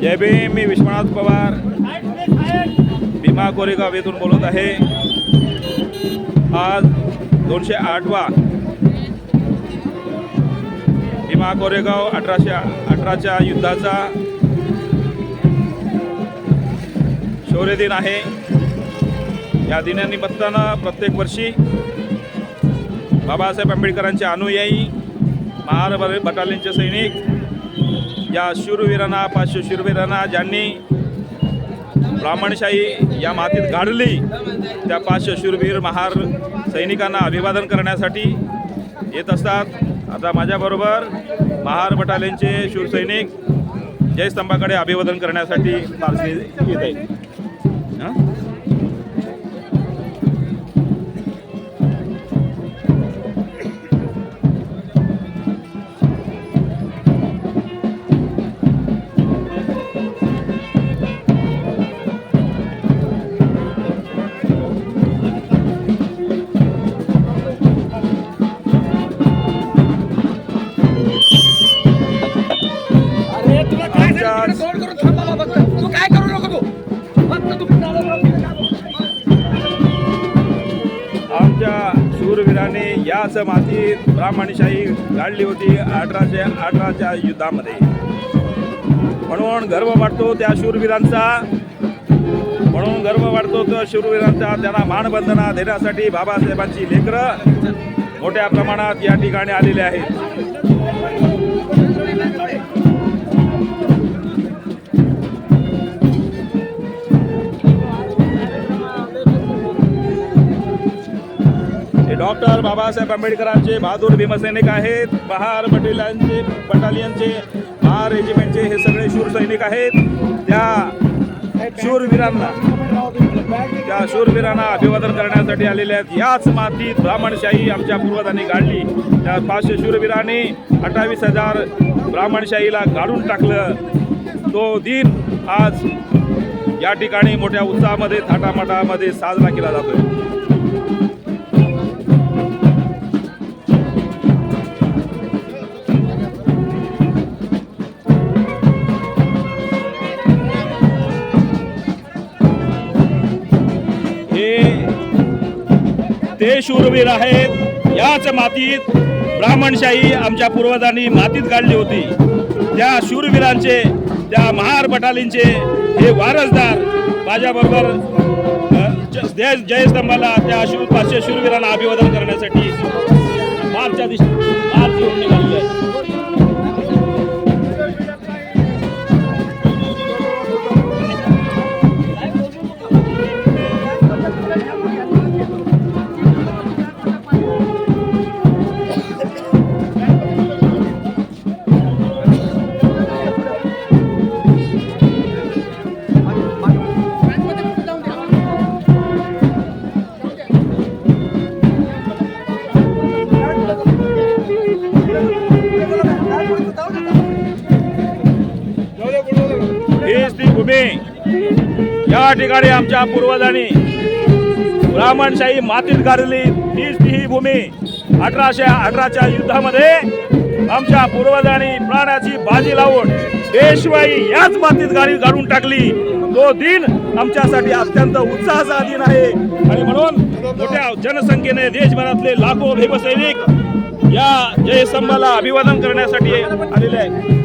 जय भीम मी विश्वनाथ पवार. भीमा कोरेगाव येथून बोलत आहे. आज दोनशे आठवा भीमा कोरेगाव अठराशे अठराच्या युद्धाचा शौर्य दिन आहे. या दिनानिमित्तानं प्रत्येक वर्षी बाबासाहेब आंबेडकरांचे अनुयायी महार बटालियनचे सैनिक या शूरवीरांना पाचशे शूरवीरांना ज्यांनी ब्राह्मणशाही या मातीत गाडली त्या पाचशे शूरवीर महार सैनिकांना अभिवादन करण्यासाठी येत असतात. आता माझ्याबरोबर महार बटालियनचे शूरसैनिक जयस्तंभाकडे अभिवादन करण्यासाठी येत आहेत. शूरवीराने याच मातीत ब्राह्मणशाही गाडली होती अठराशे अठराच्या युद्धामध्ये. म्हणून गर्व वाटतो त्या शूरवीरांचा. म्हणून गर्व वाटतो त्या शूरवीरांचा त्यांना मानबंधना देण्यासाठी बाबासाहेबांची लेकरं मोठ्या प्रमाणात या ठिकाणी आलेले आहेत. बाबासाहेब आंबेडकरांचे बहादूर भीमसैनिक आहेत. बहार बटालियनचे बटालियनचे बहार रेजिमेंटचे हे सगळे शूर सैनिक आहेत. त्या शूरवीरांना त्या शूरवीरांना अभिवादन करण्यासाठी आलेले आहेत. याच मातीत ब्राह्मणशाही आमच्या पूर्वजांनी गाडली. त्या पाचशे शूरवीरांनी अठ्ठावीस हजार ब्राह्मणशाहीला गाडून टाकलं. तो दिन आज या ठिकाणी मोठ्या उत्साहामध्ये थाटामाटामध्ये साजरा केला जातोय. शूरवीर आहेत. याच मातीत ब्राह्मणशाही आमच्या पूर्वजांनी मातीत काढली होती. त्या शूरवीरांचे त्या महार बटालींचे हे वारसदार माझ्याबरोबर ज- जय जयस्तंभाला त्या शूर पाचशे शूरवीरांना अभिवादन करण्यासाठी मार्चच्या दिशेने भूमी. या ठिकाणी आमच्या पूर्वजांनी ब्राह्मणशाही मातीत गाडली तीच ती ही भूमी. अठराशे अठराच्या युद्धामध्ये आमच्या पूर्वजांनी प्राण्याची बाजी लावून पेशवाई याच मातीत गाडी गाडून टाकली. तो दिन आमच्यासाठी अत्यंत उत्साहाचा दिन आहे. आणि म्हणून मोठ्या जनसंख्येने देशभरातले लाखो भीमसैनिक या जयस्तंभाला अभिवादन करण्यासाठी आलेले आहेत.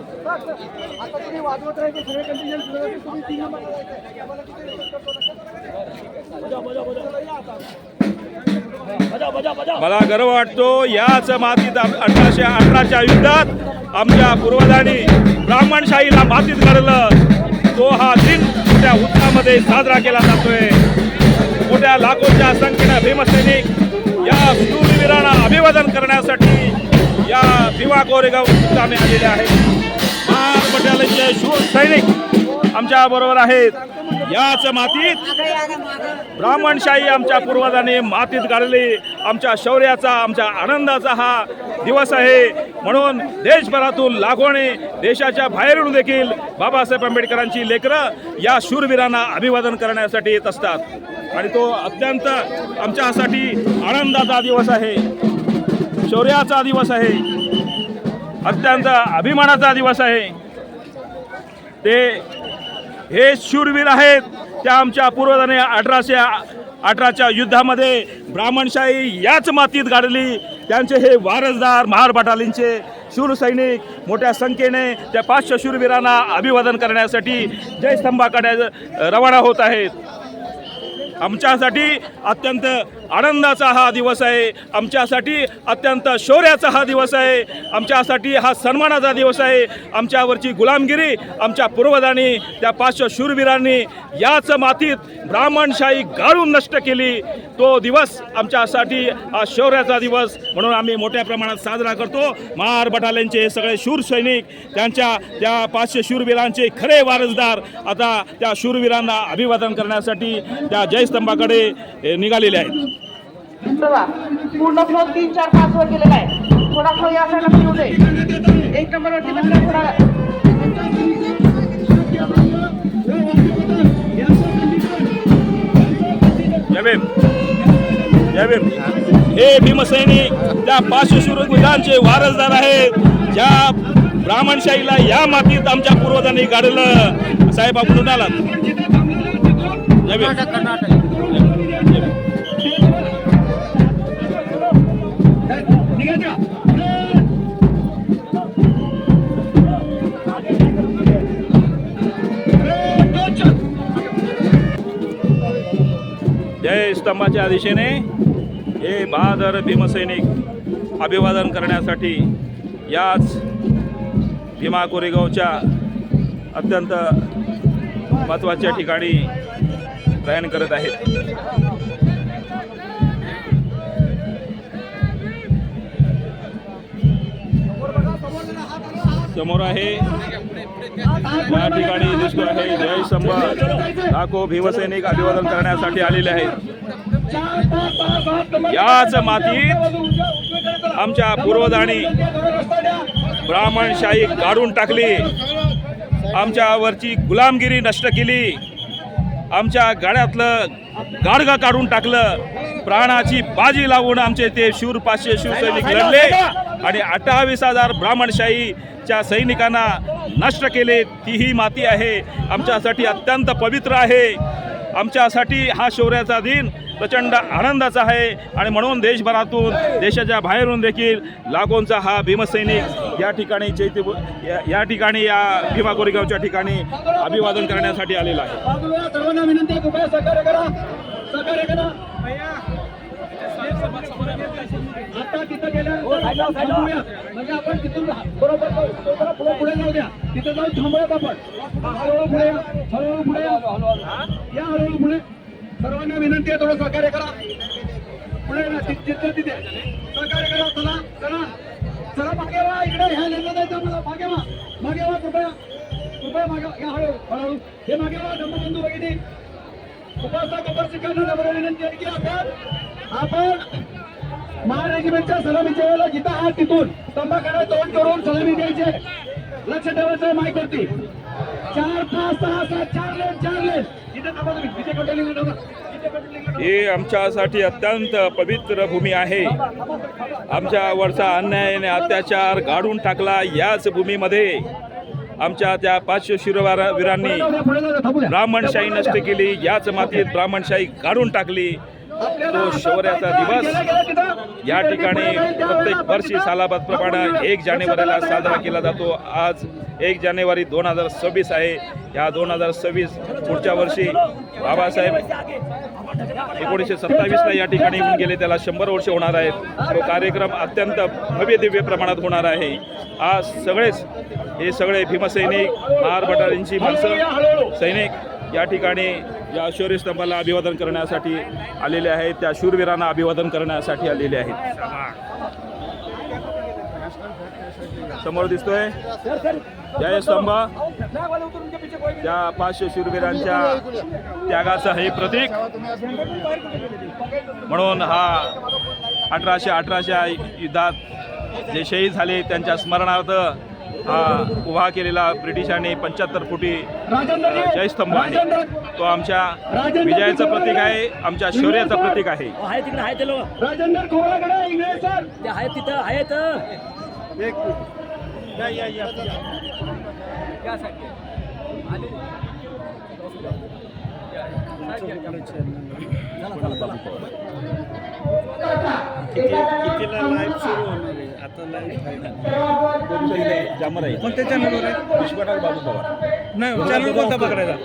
आता तुम्ही वाजवत राहायचे सगळे कंटिन्यू तुम्ही तीन नंबरला मला गर्व वाटतो याच मातीत अठराशे अठराच्या युद्धात आमच्या पूर्वजांनी ब्राह्मणशाहीला मातीत घडलं तो हा दिन मोठ्या उत्साहामध्ये साजरा केला जातोय. मोठ्या लाखोच्या संख्येनं भीमसैनिक या सूरवीरांना अभिवादन करण्यासाठी या भीमा कोरेगाव आम्ही आलेले आहेत. महार पटेलांचे शूर सैनिक आमच्या बरोबर आहेत. याच मातीत ब्राह्मणशाही आमच्या पूर्वजांनी मातीत गाडली. आमच्या शौर्याचा आमच्या आनंदाचा हा दिवस आहे. म्हणून देशभरातून लाखोने देशाच्या बाहेरून देखील बाबासाहेब आंबेडकरांची लेकरं या शूरवीरांना अभिवादन करण्यासाठी येत असतात. आणि तो अत्यंत आमच्यासाठी आनंदाचा दिवस आहे. शौर्याचा दिवस आहे. अत्यंत अभिमानाचा दिवस आहे. ते हे शूरवीर आहेत. त्या आमच्या पूर्वजांनी अठराशे अठराच्या युद्धामध्ये ब्राह्मणशाही याच मातीत गाडली. त्यांचे हे वारसदार महार बटालींचे शूरसैनिक मोठ्या संख्येने त्या पाचशे शूरवीरांना अभिवादन करण्यासाठी जयस्तंभाकडे रवाना होत आहेत. आमच्यासाठी अत्यंत आनंदाचा हा दिवस आहे. आमच्यासाठी अत्यंत शौर्याचा हा दिवस आहे. आमच्यासाठी हा सन्मानाचा दिवस आहे. आमच्यावरची गुलामगिरी आमच्या पूर्वजांनी त्या पाचशे शूरवीरांनी याच मातीत ब्राह्मणशाही गाळून नष्ट केली. तो दिवस आमच्यासाठी हा शौर्याचा दिवस म्हणून आम्ही मोठ्या प्रमाणात साजरा करतो. महार बटाल्यांचे हे सगळे शूर सैनिक त्यांच्या त्या पाचशे शूरवीरांचे खरे वारसदार आता त्या शूरवीरांना अभिवादन करण्यासाठी त्या जयस्तंभाकडे निघालेले आहेत. बघा पूर्ण फ्लो तीन चार पाच वर गेलेला आहे. थोडा फ्लो या साईडला फिरू दे. एक नंबरवरती बसला थोडा हे भीमसैनिक त्या पाचशे शूरवीरांचे वारसदार आहेत ज्या ब्राह्मणशाहीला या मातीत आमच्या पूर्वजांनी गाडलं साहेब आपण कुठून स्तंभाच्या दिशेने हे बहादर भीमसैनिक अभिवादन करण्यासाठी याच भीमा कोरेगावच्या अत्यंत महत्त्वाच्या ठिकाणी प्रयाण करत आहेत. समोर आहे. या ठिकाणी दिसतो आहे जय स्तंभ लाखो भीमसैनिक अभिवादन करण्यासाठी आलेले आहेत. याच मातीत आमच्या पूर्वजांनी ब्राह्मणशाही काढून टाकली. आमच्यावरची गुलामगिरी नष्ट केली. आमच्या गाड्यातलं गाडगा काढून टाकलं. प्राणाची बाजी लावून आमचे ते शूर पाचशे शिवसैनिक लढले आणि अठ्ठावीस हजार ब्राह्मणशाहीच्या सैनिकांना नष्ट केले. तीही माती आहे. आमच्यासाठी अत्यंत पवित्र आहे. आमच्यासाठी हा शौर्याचा दिन प्रचंड आनंदाचा आहे. आणि म्हणून देशभरातून देशाच्या बाहेरून देखील लाखोंचा हा भीमसैनिक या ठिकाणी चैत्य या- या ठिकाणी या भीमा कोरेगावच्या ठिकाणी अभिवादन करण्यासाठी आलेला आहे. बाजूला सर्वांना विनंती आहे कृपया सहकार्य करा. सहकार्य करा. आता तिथं गेल्या थांबूया. म्हणजे आपण तिथून बरोबर पुढे पुढे जाऊ द्या. तिथे जाऊन थांबूयात आपण. हळूहळू पुढे. हळूहळू पुढे या. या हळूहळू पुढे. सर्वांना विनंती आहे थोडं सहकार्य करा. पुढे ना तिथे तिथे सहकार्य करा चला चला. चला मागे वा इकडे ह्या लेनला जायचं मला मागे वा. मागे वा कृपया. कृपया मागे या हळू हळू. हे मागे वा धम्मबंधू भगिनी. उपासक कपर शिक्षकांना विनंती आहे की आपण आपण महार रेजिमेंटच्या सलामीच्या वेळेला जिथं आहात तिथून. स्तंभाकडे तोंड करून सलामी द्यायचे. लक्ष ठेवायचं माईकवरती चार पाच सहा सात चार लेन चार लेन. ही आमच्यासाठी अत्यंत पवित्र भूमी आहे. आमच्यावरचा अन्याय आणि अत्याचार गाडून टाकला याच भूमीमध्ये आमच्या त्या पाचशे शिरवार वीरांनी पुढे जाऊ द्या, पुढे जाऊ द्या, थांबू द्या. ब्राह्मणशाही नष्ट केली याच मातीत ब्राह्मणशाही काढून टाकली. तो शौर्याचा दिवस या ठिकाणी प्रत्येक वर्षी सालाबादप्रमाणे एक जानेवारीला साजरा केला जातो. आज एक जानेवारी दोन हजार सव्वीस आहे. या दोन हजार सव्वीस पुढच्या वर्षी बाबासाहेब एकोणीसशे सत्तावीसला या ठिकाणी येऊन गेले. त्याला शंभर वर्ष होणार आहेत. तो कार्यक्रम अत्यंत भव्य दिव्य प्रमाणात होणार आहे. आज सगळेच हे सगळे भीमसैनिक महार भटारींची माणसं सैनिक या ठिकाणी या शौर्य स्तंभाला अभिवादन करण्यासाठी आलेले आहेत. त्या शूरवीरांना अभिवादन करण्यासाठी आलेले आहेत. समोर दिसतोय? जय स्तंभ त्या पाचशे शूरवीरांच्या त्यागाचं हे प्रतीक. म्हणून हा अठराशे अठराशे युद्धात जे शहीद झाले त्यांच्या स्मरणार्थ हा उभा केलेला ब्रिटिशांनी पंच्याहत्तर फुटी जयस्तंभ आहे. तो आमच्या विजयाचं प्रतीक आहे आमच्या शौर्याचं प्रतीक आहे. आहे तिकडे आहे ते लोक. राजेंद्र खोबराकडे इंग्रज सर ते आहेत तिथं आहेत जामर आहे. कोणत्या चॅनलवर आहे? विश्वनाथ बाबू पवार. नाही चॅनल कोणता पकडायचा?